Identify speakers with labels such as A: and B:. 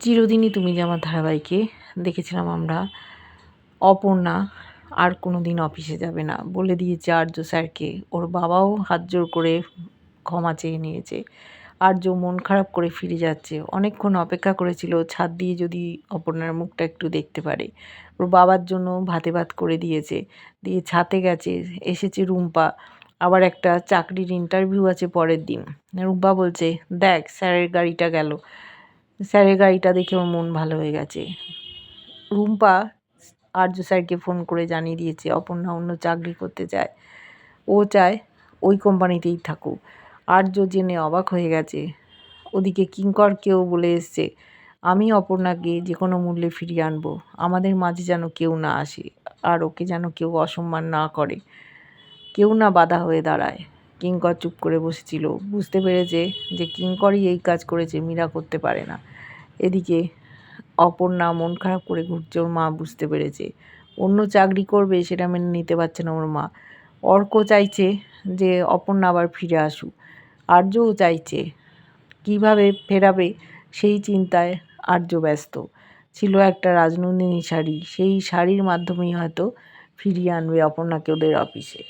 A: চিরদিনই তুমি যে আমার ধারাবাহিকে দেখেছিলাম আমরা, অপর্ণা আর কোনো দিন অফিসে যাবে না। বলে দিয়েছে আর্য স্যারকে। ওর বাবাও হাত জোর করে ক্ষমা চেয়ে নিয়েছে। আর্য মন খারাপ করে ফিরে যাচ্ছে। অনেকক্ষণ অপেক্ষা করেছিল, ছাদ দিয়ে যদি অপর্ণার মুখটা একটু দেখতে পারে। ওর বাবার জন্য ভাতে ভাত করে দিয়েছে। দিয়ে ছাতে গেছে, এসেছে রুম্পা। আবার একটা চাকরির ইন্টারভিউ আছে পরের দিন। রুম্পা বলছে, দেখ, স্যারের গাড়িটা গেল। স্যারের গাড়িটা দেখে ওর মন ভালো হয়ে গেছে। রুম্পা আর্য স্যারকে ফোন করে জানিয়ে দিয়েছে, অপর্ণা অন্য চাকরি করতে চায়। ও চায় ওই কোম্পানিতেই থাকুক। আর্য জেনে অবাক হয়ে গেছে। ওদিকে কিঙ্কর কেউ বলে এসছে, আমি অপর্ণাকে যে কোনো মূল্যে ফিরিয়ে আনব। আমাদের মাঝে যেন কেউ না আসে, আর ওকে যেন কেউ অসম্মান না করে। কেউ না বাধা হয়ে দাঁড়ায়। কিঙ্কর চুপ করে বসেছিল। বুঝতে পেরেছে যে কিঙ্করই এই কাজ করেছে, মীরা করতে পারে না। এদিকে অপর্ণা মন খারাপ করে ঘুরছে ওর মা, বুঝতে পেরেছে অন্য চাকরি করবে, সেটা মেনে নিতে পারছে না ওর মা। অর্ক চাইছে যে অপর্ণা আবার ফিরে আসুক। আর্যও চাইছে। কীভাবে ফেরাবে সেই চিন্তায় আর্য ব্যস্ত। ছিল একটা রাজনন্দিনী শাড়ি। সেই শাড়ির মাধ্যমেই হয়তো ফিরিয়ে আনবে অপর্ণাকে ওদের অফিসে।